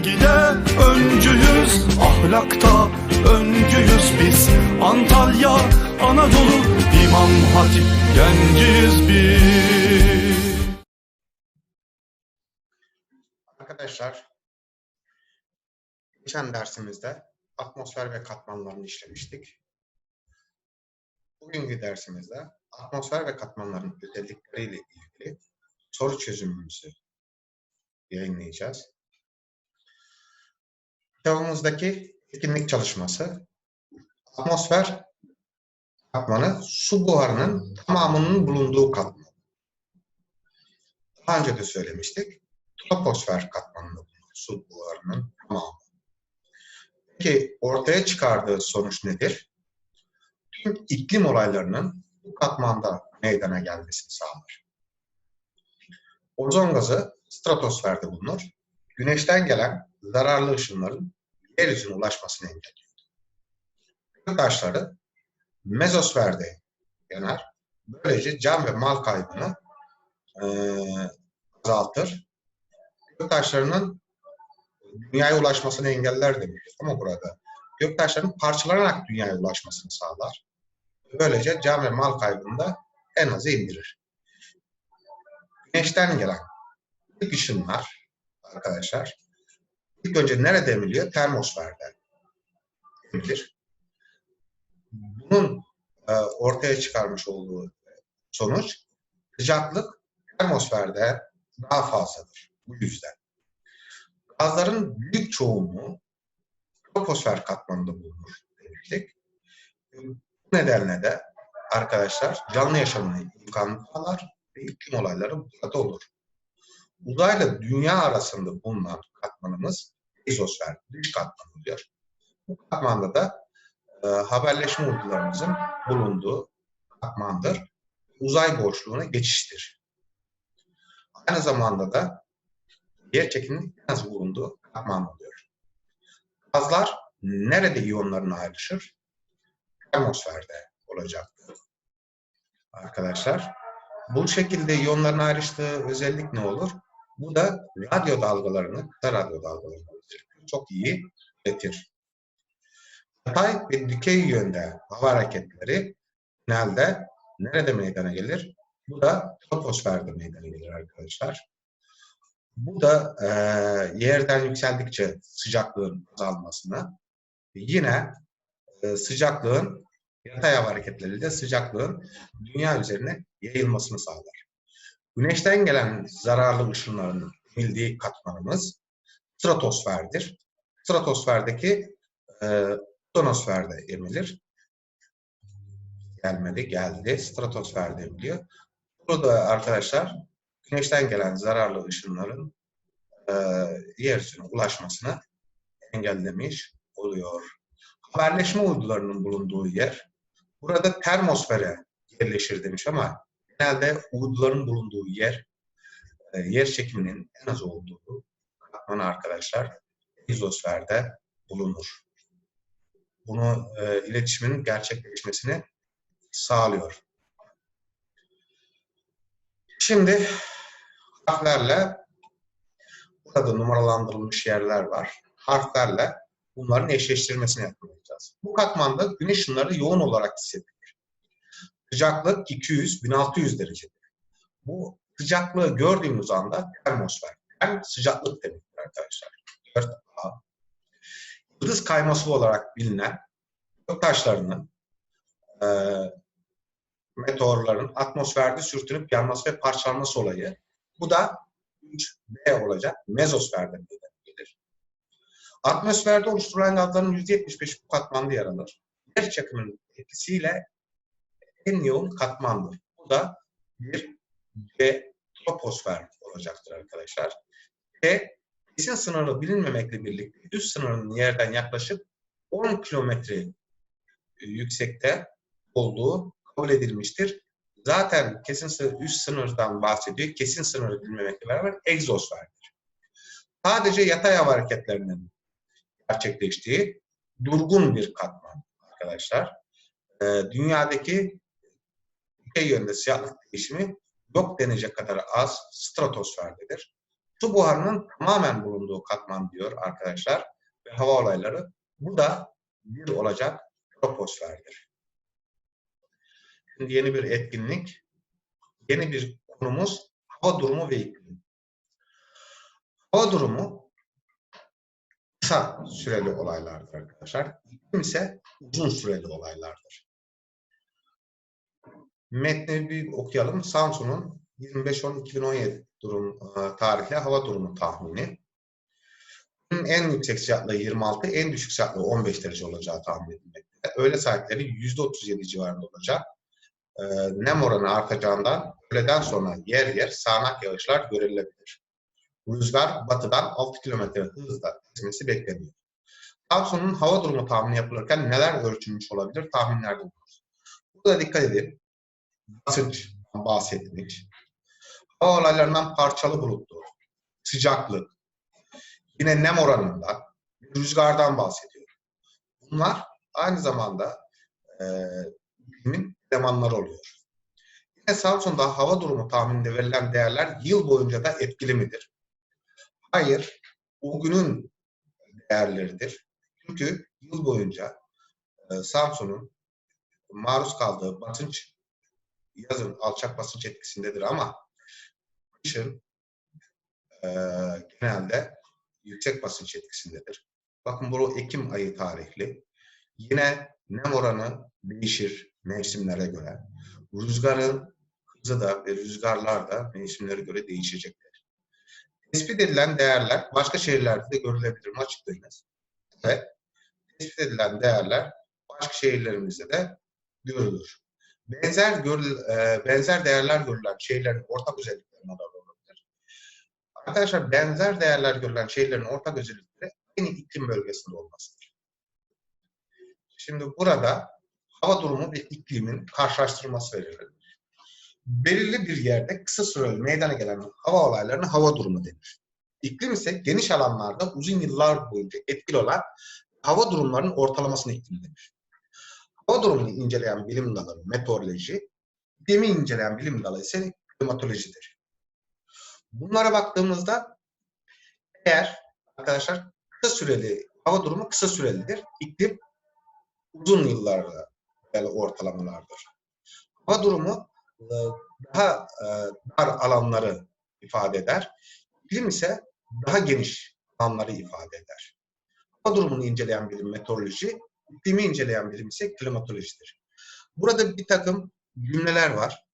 Bilgide öncüyüz, ahlakta öncüyüz biz. Antalya, Anadolu, İmam Hatip genciyiz biz. Arkadaşlar, geçen dersimizde atmosfer ve katmanlarını işlemiştik. Bugünkü dersimizde atmosfer ve katmanların özellikleriyle ilgili soru çözümümüzü yayınlayacağız. Kitabımızdaki etkinlik çalışması, atmosfer katmanı su buharının tamamının bulunduğu katman. Daha önce de söylemiştik troposfer katmanında bulunur su buharının tamamı. Peki ortaya çıkardığı sonuç nedir? Tüm iklim olaylarının bu katmanda meydana gelmesini sağlar. Ozon gazı stratosferde bulunur. Güneşten gelen zararlı ışınların yeryüzüne ulaşmasını engelliyor. Gök taşları mezosferde yanar. Böylece can ve mal kaybını eee azaltır göktaşlarının dünyaya ulaşmasını engeller demiştik ama burada göktaşlarının parçalanarak dünyaya ulaşmasını sağlar. Böylece can ve mal kaybını da en aza indirir. Güneşten gelen ışınlar arkadaşlar ilk önce nerede emiliyor? Termosferde emilir. Bunun e, ortaya çıkarmış olduğu sonuç sıcaklık termosferde daha fazladır. Bu yüzden. Gazların büyük çoğunluğu troposfer katmanında bulunur demiştik. Bu nedenle de arkadaşlar canlı yaşamını imkanı sağlar ve iklim olayları burada olur. Uzayla dünya arasında bulunan katmanımız izosfer, dış katman oluyor. Bu katmanda da e, haberleşme uydularımızın bulunduğu katmandır. Uzay boşluğuna geçiştir. Aynı zamanda da yer çekiminin en az bulunduğu katman oluyor. Gazlar nerede iyonlarına ayrışır? Termosferde olacaktır. Arkadaşlar, bu şekilde iyonların ayrıştığı özellik ne olur? Bu da radyo dalgalarını, kısa radyo dalgalarını çok iyi iletir. Yatay ve dikey yönde hava hareketleri genelde nerede meydana gelir? Bu da troposferde meydana gelir arkadaşlar. Bu da e, yerden yükseldikçe sıcaklığın azalmasına, yine e, sıcaklığın yatay hava hareketleriyle sıcaklığın dünya üzerine yayılmasını sağlar. Güneşten gelen zararlı ışınların emildiği katmanımız stratosferdir. Stratosferdeki e, ozonosferde emilir. Gelmedi, geldi. Stratosferde emiliyor. Burada arkadaşlar güneşten gelen zararlı ışınların e, yeryüzüne ulaşmasını engellemiş oluyor. Haberleşme uydularının bulunduğu yer, burada termosfere yerleşir demiş ama genelde uyduların bulunduğu yer, e, yer çekiminin en az olduğu katman arkadaşlar izosferde bulunur. Bunu e, iletişimin gerçekleşmesini sağlıyor. Şimdi harflerle burada numaralandırılmış yerler var. Harflerle bunların eşleştirmesini yapacağız. Bu katmanda güneş ışınları yoğun olarak hissedilir. Sıcaklık 200-1600 derecedir. Bu sıcaklığı gördüğümüz anda termosfer. Hem sıcaklık demektir arkadaşlar. 4A. Yıldız kayması olarak bilinen göktaşlarının e, meteorların atmosferde sürtünüp yanması ve parçalanması olayı. Bu da 3B olacak. Mezosferde gelir. Atmosferde oluşturulan gazların %75 bu katmanda yer alır. Yer çekiminin etkisiyle en yoğun katmandır. Bu da bir C troposfer olacaktır arkadaşlar. Ve kesin sınırı bilinmemekle birlikte üst sınırının yerden yaklaşık 10 kilometre yüksekte olduğu kabul edilmiştir. Zaten kesin sınır, üst sınırdan bahsediyor. Kesin sınırı bilmemekle beraber egzosferdir. Sadece yatay hava hareketlerinin gerçekleştiği durgun bir katman arkadaşlar. Ee, dünyadaki dikey yönde sıcaklık değişimi yok denecek kadar az stratosferdedir. su buharının tamamen bulunduğu katman diyor arkadaşlar ve hava olayları. Bu da bir olacak troposferdir. Şimdi yeni bir etkinlik, yeni bir konumuz hava durumu ve iklim. Hava durumu kısa süreli olaylardır arkadaşlar. İklim ise uzun süreli olaylardır. Metni bir okuyalım. Samsun'un 25-10-2017 durum e, tarihli hava durumu tahmini. En yüksek sıcaklığı 26, en düşük sıcaklığı 15 derece olacağı tahmin edilmekte. Öğle saatleri %37 civarında olacak. E, nem oranı artacağından öğleden sonra yer yer sağanak yağışlar görülebilir. Rüzgar batıdan 6 km hızla esmesi bekleniyor. Samsun'un hava durumu tahmini yapılırken neler ölçülmüş olabilir tahminlerde bulunur. Burada dikkat edin. Basınçtan bahsetmiş. Hava olaylarından parçalı bulutlu, sıcaklık, yine nem oranından, rüzgardan bahsediyor. Bunlar aynı zamanda e, bilimin elemanları oluyor. Yine Samsun'da hava durumu tahmininde verilen değerler yıl boyunca da etkili midir? Hayır, o günün değerleridir. Çünkü yıl boyunca e, Samsun'un maruz kaldığı basınç yazın alçak basınç etkisindedir ama kışın e, genelde yüksek basınç etkisindedir. Bakın bu Ekim ayı tarihli. Yine nem oranı değişir mevsimlere göre. Rüzgarın hızı da ve rüzgarlar da mevsimlere göre değişecektir. Tespit edilen değerler başka şehirlerde de görülebilir mi açıklayınız. Evet. Tespit edilen değerler başka şehirlerimizde de görülür. Benzer görül, e, benzer değerler görülen şehirlerin ortak özelliklerine de olabilir. Arkadaşlar benzer değerler görülen şehirlerin ortak özellikleri aynı iklim bölgesinde olmasıdır. Şimdi burada hava durumu ve iklimin karşılaştırması verilir. Belirli bir yerde kısa süreli meydana gelen hava olaylarına hava durumu denir. İklim ise geniş alanlarda uzun yıllar boyunca etkili olan hava durumlarının ortalamasını iklim denir. Hava durumunu inceleyen bilim dalı meteoroloji, iklimi inceleyen bilim dalı ise klimatolojidir. Bunlara baktığımızda eğer arkadaşlar kısa süreli hava durumu kısa sürelidir. İklim uzun yıllarda yani ortalamalardır. Hava durumu e, daha e, dar alanları ifade eder. İklim ise daha geniş alanları ifade eder. Hava durumunu inceleyen bilim meteoroloji, iklimi inceleyen bilim ise klimatolojidir. Burada bir takım cümleler var.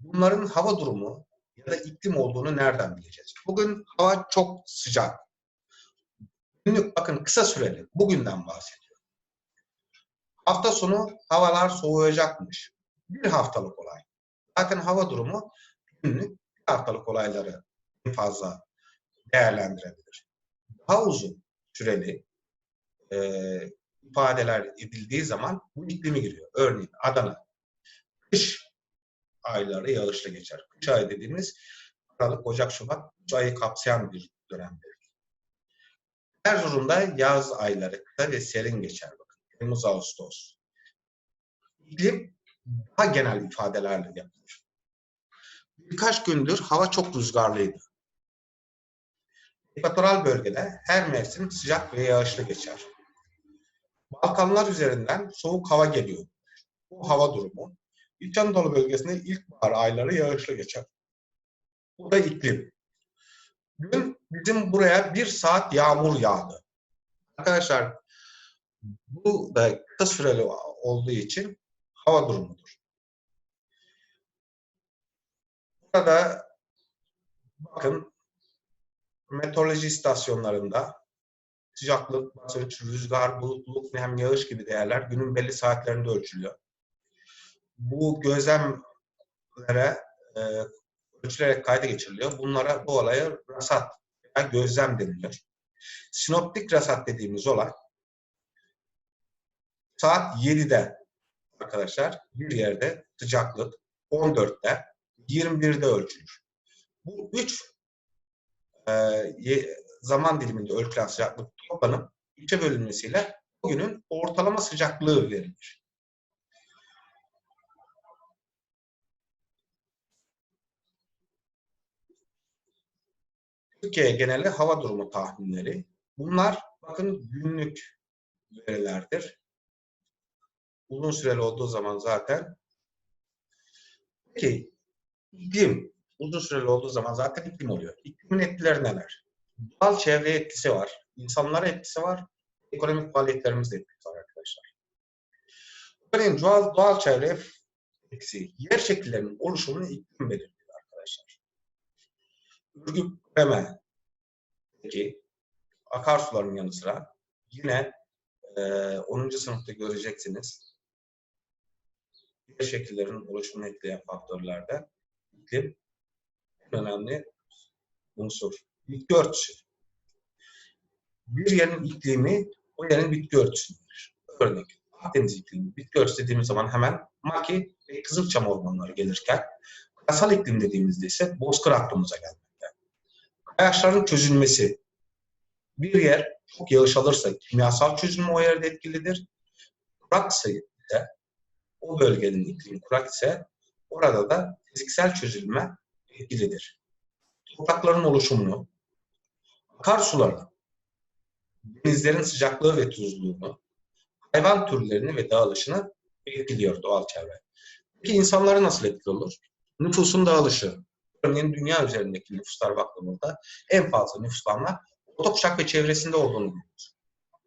Bunların hava durumu ya da iklim olduğunu nereden bileceğiz? Bugün hava çok sıcak. Günlük bakın kısa süreli. Bugünden bahsediyor. Hafta sonu havalar soğuyacakmış. Bir haftalık olay. Zaten hava durumu günlük bir haftalık olayları en fazla değerlendirebilir. Daha uzun süreli e, ifadeler edildiği zaman bu iklimi giriyor. Örneğin Adana kış ayları yağışla geçer. Kış ayı dediğimiz Aralık, Ocak, Şubat üç ayı kapsayan bir dönemdir. Erzurum'da yaz ayları kısa ve serin geçer. Bakın. Temmuz, Ağustos. İklim daha genel ifadelerle yapılır. Birkaç gündür hava çok rüzgarlıydı. Ekvatoral bölgede her mevsim sıcak ve yağışlı geçer. Balkanlar üzerinden soğuk hava geliyor. Bu hava durumu İç Anadolu bölgesinde ilkbahar ayları yağışlı geçer. Bu da iklim. Dün bizim buraya bir saat yağmur yağdı. Arkadaşlar bu da kısa süreli olduğu için hava durumudur. Burada bakın meteoroloji istasyonlarında sıcaklık, basınç, rüzgar, bulutluluk, nem, yağış gibi değerler günün belli saatlerinde ölçülüyor. Bu gözlemlere e, ölçülerek kayda geçiriliyor. Bunlara bu olaya rasat veya gözlem deniliyor. Sinoptik rasat dediğimiz olay saat 7'de arkadaşlar bir yerde sıcaklık 14'te 21'de ölçülür. Bu üç e, zaman diliminde ölçülen sıcaklık toplanıp üçe bölünmesiyle o günün ortalama sıcaklığı verilir. Türkiye geneli hava durumu tahminleri. Bunlar bakın günlük verilerdir. Uzun süreli olduğu zaman zaten Peki iklim uzun süreli olduğu zaman zaten iklim oluyor. İklimin etkileri neler? Doğal çevre etkisi var. İnsanlara etkisi var. Ekonomik faaliyetlerimizde etkisi var arkadaşlar. Örneğin doğal, doğal çevre etkisi yer şekillerinin oluşumunu iklim belirliyor arkadaşlar. Ürgüp Reme peki akarsuların yanı sıra yine e, 10. sınıfta göreceksiniz. Yer şekillerinin oluşumunu etkileyen faktörlerde iklim önemli unsur. Bitki örtüsü. Bir yerin iklimi o yerin bitki örtüsüdür. Örnek Akdeniz iklimi. Bitki örtüsü dediğimiz zaman hemen maki ve kızılçam ormanları gelirken karasal iklim dediğimizde ise bozkır aklımıza gelmekte. Kayaçların çözülmesi. Bir yer çok yağış alırsa kimyasal çözülme o yerde etkilidir. Kuraksa ise o bölgenin iklimi kurak ise orada da fiziksel çözülme etkilidir. Toprakların oluşumunu, akarsuların, denizlerin sıcaklığı ve tuzluluğunu, hayvan türlerini ve dağılışını etkiliyor doğal çevre. Peki insanları nasıl etkili olur? Nüfusun dağılışı. Örneğin dünya üzerindeki nüfuslar baktığımızda en fazla nüfuslanma Orta kuşak ve çevresinde olduğunu görüyoruz.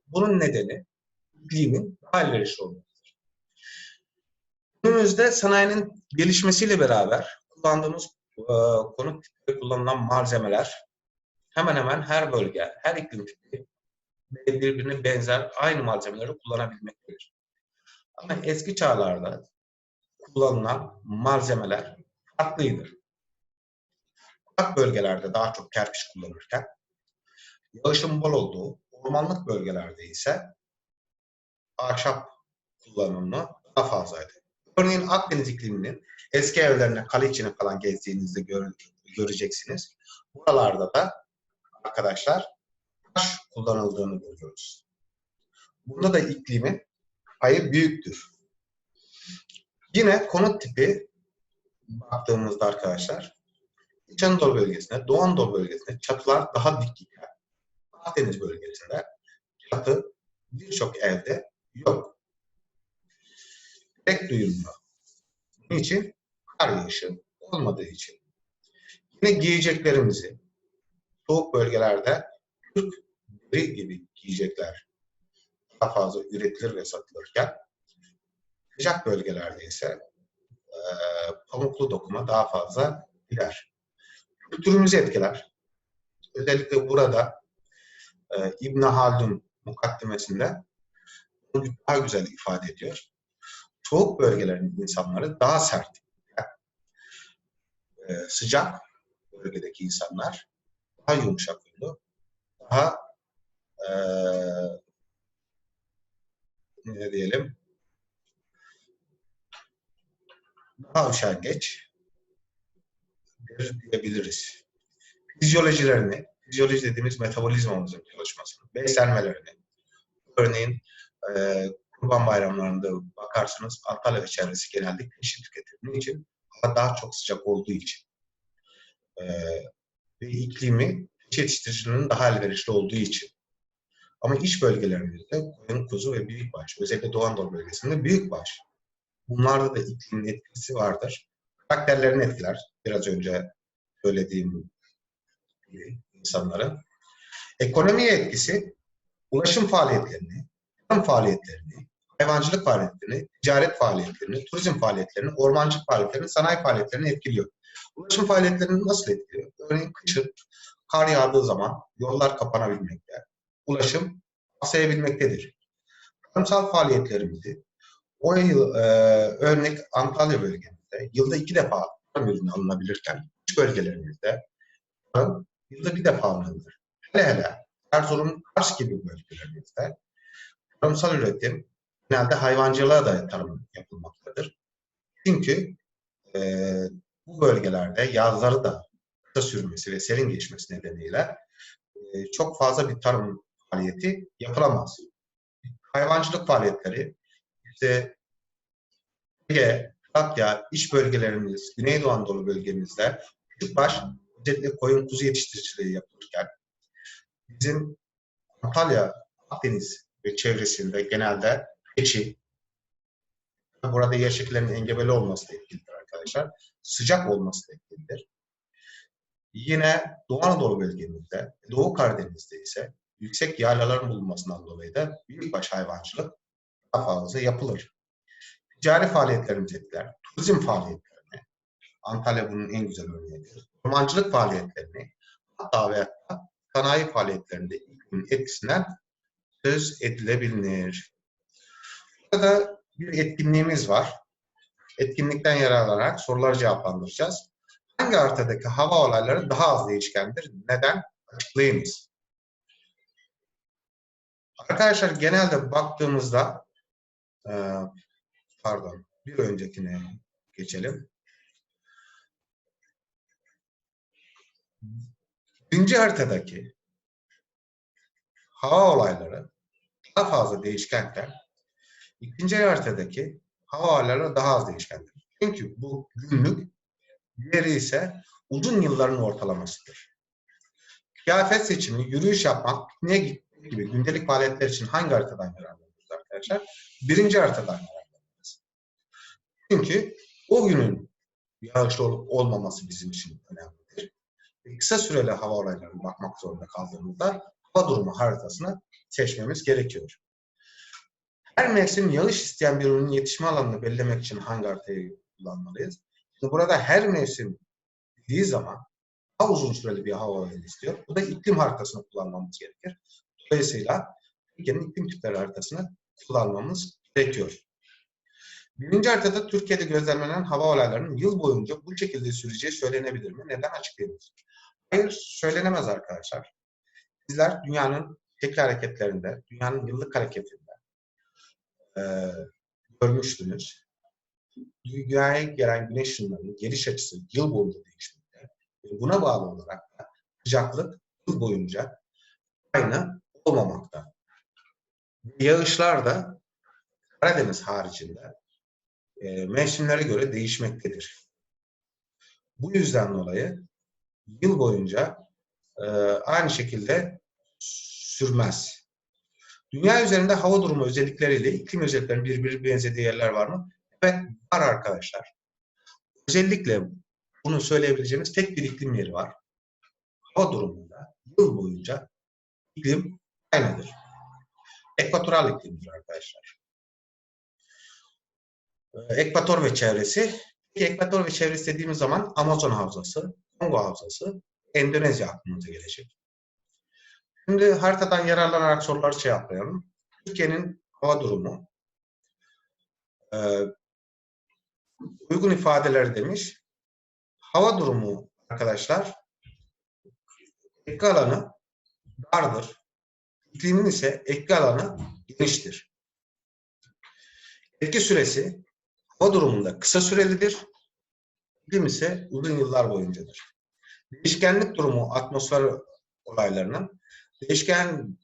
Bunun nedeni iklimin daha elverişli olmasıdır. Günümüzde sanayinin gelişmesiyle beraber kullandığımız e, konut kullanılan malzemeler hemen hemen her bölge, her iklim tipi birbirine benzer aynı malzemeleri kullanabilmektedir. Ama eski çağlarda kullanılan malzemeler farklıydı. Kurak bölgelerde daha çok kerpiç kullanırken yağışın bol olduğu ormanlık bölgelerde ise ahşap kullanımı daha fazlaydı. Örneğin Akdeniz ikliminin eski evlerine, kale içine falan gezdiğinizde gör, göreceksiniz. Buralarda da arkadaşlar kullanıldığını görüyoruz. Bunda da iklimin payı büyüktür. Yine konut tipi baktığımızda arkadaşlar İç Anadolu bölgesinde, Doğu Anadolu bölgesinde çatılar daha dik iken Akdeniz bölgesinde çatı birçok evde yok. Tek duyumlu. Niçin? Kar yağışı olmadığı için. Yine giyeceklerimizi soğuk bölgelerde Türk deri gibi giyecekler daha fazla üretilir ve satılırken sıcak bölgelerde ise e, pamuklu dokuma daha fazla gider. Kültürümüzü etkiler. Özellikle burada e, İbn Haldun mukaddimesinde bunu daha güzel ifade ediyor. Soğuk bölgelerin insanları daha sert. E, sıcak bölgedeki insanlar daha yumuşak daha e, ne diyelim daha üşengeç diyebiliriz. Fizyolojilerini, fizyoloji dediğimiz metabolizmamızın çalışmasını, beslenmelerini, örneğin e, kurban bayramlarında bakarsınız Antalya ve çevresi genelde kışın tüketir. Niçin? Hava daha çok sıcak olduğu için. E, ve iklimi yetiştiricinin daha elverişli olduğu için. Ama iç bölgelerimizde koyun, kuzu ve büyükbaş, özellikle Doğu Anadolu bölgesinde büyükbaş. Bunlarda da iklimin etkisi vardır. Karakterlerini etkiler. Biraz önce söylediğim gibi insanların. Ekonomiye etkisi, ulaşım faaliyetlerini, tarım faaliyetlerini, hayvancılık faaliyetlerini, ticaret faaliyetlerini, turizm faaliyetlerini, ormancılık faaliyetlerini, sanayi faaliyetlerini etkiliyor. Ulaşım faaliyetlerini nasıl etkiliyor? Örneğin kışın kar yağdığı zaman yollar kapanabilmekte, ulaşım aksayabilmektedir. Tarımsal faaliyetlerimizi o yıl e, örnek Antalya bölgemizde yılda iki defa tarım ürünü alınabilirken iç bölgelerimizde yılda bir defa alınabilir. Hele hele Erzurum, Kars gibi bölgelerimizde tarımsal üretim genelde hayvancılığa da tarım yapılmaktadır. Çünkü e, bu bölgelerde yazları da kısa sürmesi ve serin geçmesi nedeniyle çok fazla bir tarım faaliyeti yapılamaz. Hayvancılık faaliyetleri işte Ege, Trakya, iç bölgelerimiz, Güneydoğu Anadolu bölgemizde küçükbaş özellikle koyun kuzu yetiştiriciliği yapılırken bizim Antalya, Akdeniz ve çevresinde genelde keçi, burada yer şekillerinin engebeli olması da etkilidir arkadaşlar. Sıcak olması da etkilidir. Yine Doğu Anadolu bölgemizde, Doğu Karadeniz'de ise yüksek yaylaların bulunmasından dolayı da büyükbaş hayvancılık daha fazla yapılır. Ticari faaliyetlerimiz etkiler, turizm faaliyetlerini, Antalya bunun en güzel örneğidir. Ormancılık faaliyetlerini, hatta ve hatta sanayi faaliyetlerinde etkisinden söz edilebilir. Burada bir etkinliğimiz var. Etkinlikten yararlanarak soruları cevaplandıracağız. Hangi haritadaki hava olayları daha az değişkendir? Neden? Açıklayınız. Arkadaşlar genelde baktığımızda e, pardon bir öncekine geçelim. Birinci haritadaki hava olayları daha fazla değişkenken ikinci haritadaki hava olayları daha az değişkendir. Çünkü bu günlük, diğeri ise uzun yılların ortalamasıdır. Kıyafet seçimi, yürüyüş yapmak, pikniğe gitmek gibi gündelik faaliyetler için hangi haritadan yararlanıyoruz arkadaşlar? Birinci haritadan yararlanıyoruz. Çünkü o günün yağışlı olup olmaması bizim için önemlidir. Kısa süreli hava olaylarına bakmak zorunda kaldığımızda hava durumu haritasını seçmemiz gerekiyor. Her mevsim yağış isteyen bir ürünün yetişme alanını belirlemek için hangi haritayı kullanmalıyız? Şimdi burada her mevsim dediği zaman daha uzun süreli bir hava olayı istiyor. Bu da iklim haritasını kullanmamız gerekir. Dolayısıyla Türkiye'nin iklim tipleri haritasını kullanmamız gerekiyor. Birinci haritada Türkiye'de gözlemlenen hava olaylarının yıl boyunca bu şekilde süreceği söylenebilir mi? Neden açıklayınız? Hayır, söylenemez arkadaşlar. Bizler dünyanın tekli hareketlerinde, dünyanın yıllık hareketinde e, görmüştünüz. Dünyaya gelen güneş ışınlarının geliş açısı yıl boyunca değişmekte. Ve buna bağlı olarak da sıcaklık yıl boyunca aynı olmamakta. Yağışlar da Karadeniz haricinde e, mevsimlere göre değişmektedir. Bu yüzden dolayı yıl boyunca e, aynı şekilde sürmez. Dünya üzerinde hava durumu özellikleriyle iklim özelliklerinin birbirine benzediği yerler var mı? Evet, var arkadaşlar. Özellikle bunu söyleyebileceğimiz tek bir iklim yeri var. Hava durumunda yıl boyunca iklim aynıdır. Ekvatoral iklimdir arkadaşlar. Ee, Ekvator ve çevresi. Ekvator ve çevresi dediğimiz zaman Amazon havzası, Kongo havzası, Endonezya aklımıza gelecek. Şimdi haritadan yararlanarak soruları cevaplayalım. Türkiye'nin hava durumu. Uygun ifadeler demiş. Hava durumu arkadaşlar etki alanı dardır. İklimin ise etki alanı geniştir. Etki süresi hava durumunda kısa sürelidir. İklim ise uzun yıllar boyuncadır. Değişkenlik durumu atmosfer olaylarının değişken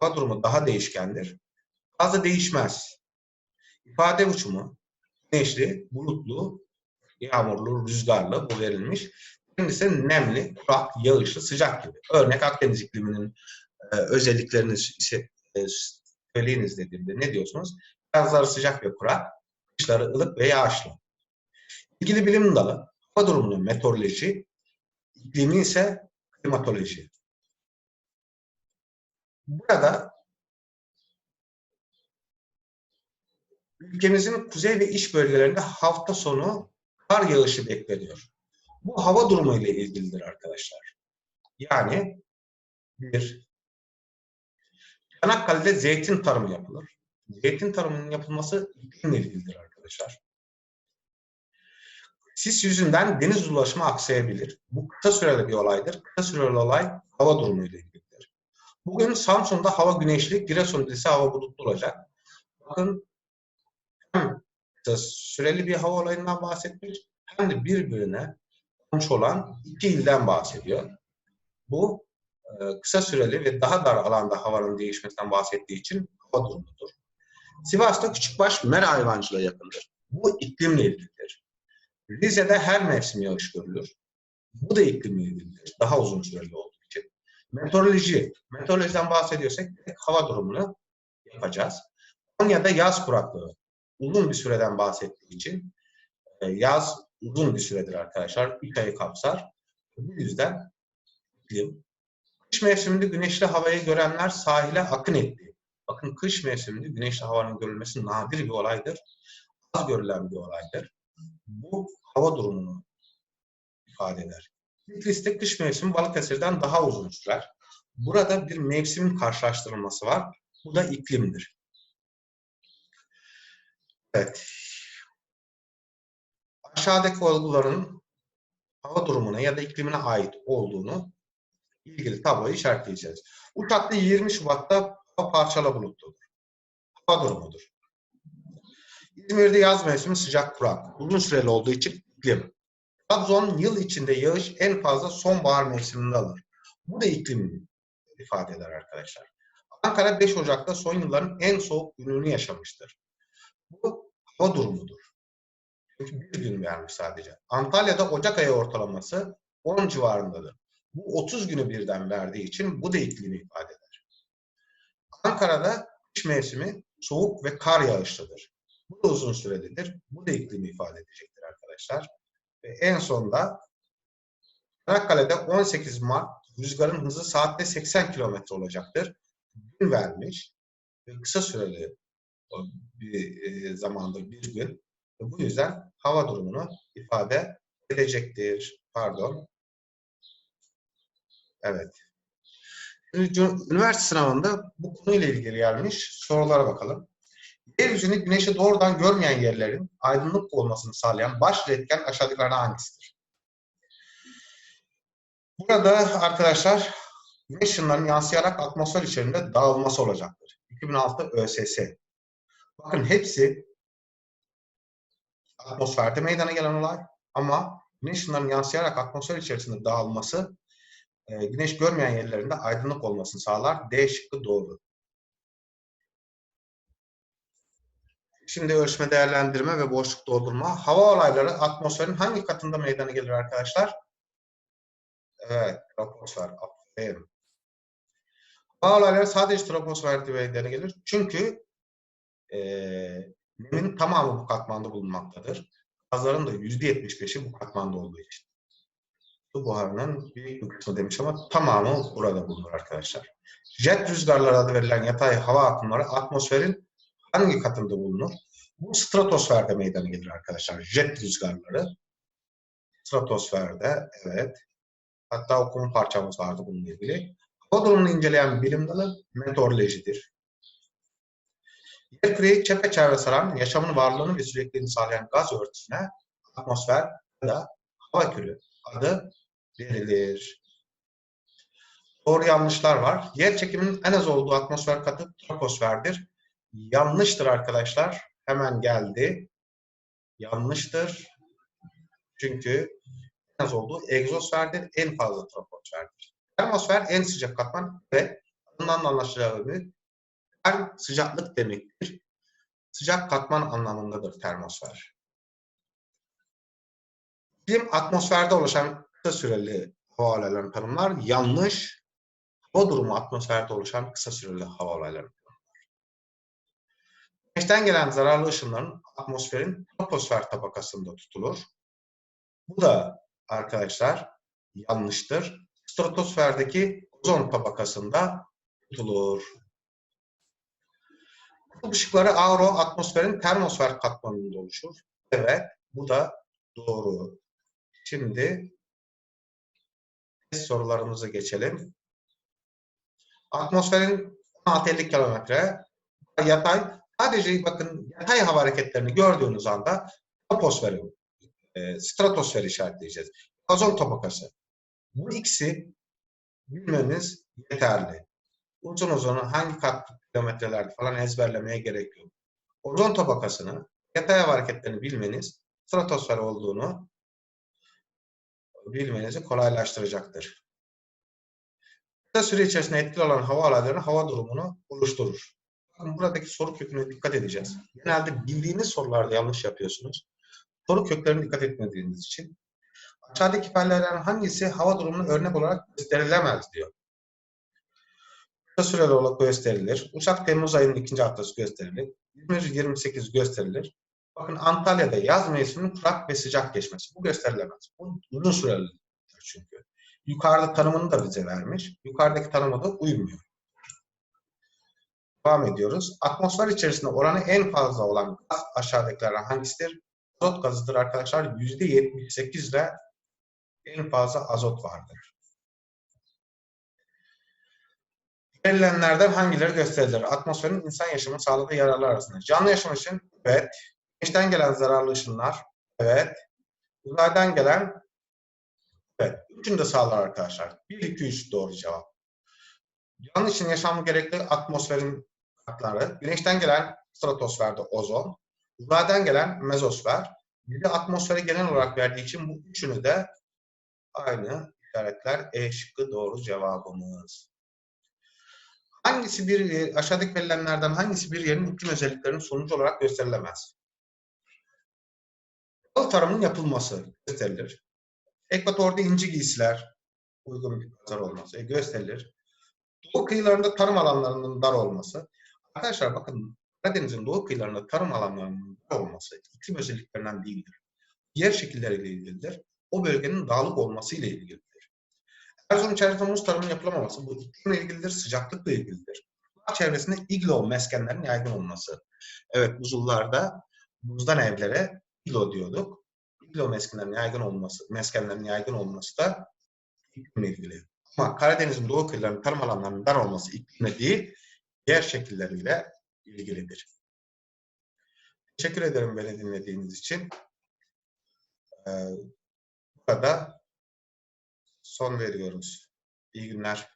hava durumu daha değişkendir. Fazla değişmez. İfade uçumu güneşli, bulutlu, yağmurlu, rüzgarlı bu verilmiş. Birincisi nemli, kurak, yağışlı, sıcak gibi. Örnek Akdeniz ikliminin e, özelliklerini ise, e, söyleyiniz dediğimde ne diyorsunuz? Yazları sıcak ve kurak, kışları ılık ve yağışlı. İlgili bilim dalı hava durumunun meteoroloji, iklimi ise klimatoloji. Burada ülkemizin kuzey ve iç bölgelerinde hafta sonu kar yağışı bekleniyor. Bu hava durumu ile ilgilidir arkadaşlar. Yani bir, Çanakkale'de zeytin tarımı yapılır. Zeytin tarımının yapılması iklimle ilgilidir arkadaşlar. Sis yüzünden deniz ulaşımı aksayabilir. Bu kısa süreli bir olaydır. Kısa süreli olay hava durumu ile ilgilidir. Bugün Samsun'da hava güneşli, Giresun'da ise hava bulutlu olacak. Bakın süreli bir hava olayından bahsetmiş hem de birbirine komşu olan iki ilden bahsediyor. Bu e, kısa süreli ve daha dar alanda havanın değişmesinden bahsettiği için hava durumudur. Sivas'ta küçükbaş mera hayvancılığa yakındır. Bu iklimle ilgilidir. Rize'de her mevsim yağış görülür. Bu da iklimle ilgilidir. Daha uzun süreli olduğu için. Meteoroloji. Meteorolojiden bahsediyorsak hava durumunu yapacağız. Konya'da yaz kuraklığı. Uzun bir süreden bahsettiği için e, yaz uzun bir süredir arkadaşlar. İlk ayı kapsar. Bu yüzden iklim. Kış mevsiminde güneşli havayı görenler sahile akın etti. Bakın kış mevsiminde güneşli havanın görülmesi nadir bir olaydır. Az görülen bir olaydır. Bu hava durumunu ifade eder. Bitlis'te kış mevsimi Balıkesir'den daha uzun sürer. Burada bir mevsimin karşılaştırılması var. Bu da iklimdir. Evet. Aşağıdaki olguların hava durumuna ya da iklimine ait olduğunu ilgili tabloyu işaretleyeceğiz. Uçakta 20 Şubat'ta hava parçalı bulutludur. Hava durumudur. İzmir'de yaz mevsimi sıcak kurak. Uzun süreli olduğu için iklim. Trabzon yıl içinde yağış en fazla sonbahar mevsiminde alır. Bu da iklim ifade eder arkadaşlar. Ankara 5 Ocak'ta son yılların en soğuk gününü yaşamıştır. Bu hava durumudur. Çünkü bir gün vermiş sadece. Antalya'da Ocak ayı ortalaması 10 civarındadır. Bu 30 günü birden verdiği için bu da iklimi ifade eder. Ankara'da kış mevsimi soğuk ve kar yağışlıdır. Bu da uzun sürelidir. Bu da iklimi ifade edecektir arkadaşlar. Ve en sonda Çanakkale'de 18 Mart rüzgarın hızı saatte 80 km olacaktır. Gün vermiş ve kısa süreli bir e, zamanda bir gün. Ve bu yüzden hava durumunu ifade edecektir. Pardon. Evet. Üniversite sınavında bu konuyla ilgili gelmiş sorulara bakalım. Yeryüzünü güneşi doğrudan görmeyen yerlerin aydınlık olmasını sağlayan başlı etken aşağıdakilerden hangisidir? Burada arkadaşlar güneş ışınlarının yansıyarak atmosfer içerisinde dağılması olacaktır. 2006 ÖSS. Bakın hepsi atmosferde meydana gelen olay ama güneş ışınlarının yansıyarak atmosfer içerisinde dağılması e, güneş görmeyen yerlerinde aydınlık olmasını sağlar. D şıkkı doğru. Şimdi ölçme, değerlendirme ve boşluk doldurma. Hava olayları atmosferin hangi katında meydana gelir arkadaşlar? Evet, troposfer. Aferin. Hava olayları sadece troposferde meydana gelir. Çünkü e, tamamı bu katmanda bulunmaktadır. Gazların da %75'i bu katmanda olduğu için. Su buharının bir kısmı demiş ama tamamı burada bulunur arkadaşlar. Jet rüzgarları adı verilen yatay hava akımları atmosferin hangi katında bulunur? Bu stratosferde meydana gelir arkadaşlar. Jet rüzgarları. Stratosferde, evet. Hatta okuma parçamız vardı bununla ilgili. Hava durumunu inceleyen bilim dalı meteorolojidir. Yer küreyi çepeçevre saran, yaşamın varlığını ve sürekliliğini sağlayan gaz örtüsüne atmosfer ya da hava kürü adı verilir. Doğru yanlışlar var. Yer çekiminin en az olduğu atmosfer katı troposferdir. Yanlıştır arkadaşlar. Hemen geldi. Yanlıştır. Çünkü en az olduğu egzosferdir. En fazla troposferdir. Termosfer en sıcak katman ve adından da anlaşılacağı gibi ter sıcaklık demektir. Sıcak katman anlamındadır termosfer. Bilim atmosferde oluşan kısa süreli hava olaylarını tanımlar. Yanlış. Hava durumu atmosferde oluşan kısa süreli hava olaylarını Güneşten gelen zararlı ışınların atmosferin troposfer tabakasında tutulur. Bu da arkadaşlar yanlıştır. Stratosferdeki ozon tabakasında tutulur. Kutup ışıkları auro atmosferin termosfer katmanında oluşur. Evet, bu da doğru. Şimdi test sorularımıza geçelim. Atmosferin 16-50 kilometre yatay Sadece bakın yatay hava hareketlerini gördüğünüz anda troposferi, e, stratosfer işaretleyeceğiz. Ozon tabakası. Bu ikisi bilmeniz yeterli. Uzun uzun hangi kat kilometrelerde falan ezberlemeye gerek yok. Ozon tabakasını, yatay hava hareketlerini bilmeniz stratosfer olduğunu bilmenizi kolaylaştıracaktır. Kısa süre içerisinde etkili olan hava olayları hava durumunu oluşturur. Bakın buradaki soru köküne dikkat edeceğiz. Genelde bildiğiniz sorularda yanlış yapıyorsunuz. Soru köklerine dikkat etmediğiniz için. Aşağıdaki ifadelerden hangisi hava durumunu örnek olarak gösterilemez diyor. Kısa süreli olarak gösterilir. Uçak Temmuz ayının ikinci haftası gösterilir. İzmir 28 gösterilir. Bakın Antalya'da yaz mevsiminin kurak ve sıcak geçmesi. Bu gösterilemez. Bu uzun sürelidir çünkü. Yukarıda tanımını da bize vermiş. Yukarıdaki tanıma da uymuyor. Devam ediyoruz. Atmosfer içerisinde oranı en fazla olan gaz aşağıdakilerden hangisidir? Azot gazıdır arkadaşlar. %78 ile en fazla azot vardır. Verilenlerden hangileri gösterilir? Atmosferin insan yaşamına sağladığı yararlar arasında. Canlı yaşam için evet. Güneşten gelen zararlı ışınlar evet. Uzaydan gelen evet. Üçünü de sağlar arkadaşlar. 1, 2, 3 doğru cevap. Canlı için yaşamı gerekli atmosferin katları. Güneşten gelen stratosferde ozon. Uzaydan gelen mezosfer. Bir de atmosferi genel olarak verdiği için bu üçünü de aynı işaretler E şıkkı doğru cevabımız. Hangisi bir e, aşağıdaki verilenlerden hangisi bir yerin iklim özelliklerinin sonucu olarak gösterilemez? Bal tarımının yapılması gösterilir. Ekvatorda inci giysiler uygun bir pazar olması e, gösterilir. Doğu kıyılarında tarım alanlarının dar olması. Arkadaşlar bakın Karadeniz'in doğu kıyılarında tarım alanlarının dar olması iklim özelliklerinden değildir. Yer şekilleriyle ilgilidir. O bölgenin dağlık olması ile ilgilidir. Erzurum çevresinde muz tarımının yapılamaması bu iklimle ilgilidir, sıcaklıkla ilgilidir. Çevresinde iglo meskenlerin yaygın olması. Evet buzullarda buzdan evlere iglo diyorduk. İglo meskenlerin yaygın olması, meskenlerin yaygın olması da iklimle ilgili. Ama Karadeniz'in doğu kıyılarının tarım alanlarının dar olması iklimle değil, yer şekilleriyle ilgilidir. Teşekkür ederim beni dinlediğiniz için. Ee, burada son veriyoruz. İyi günler.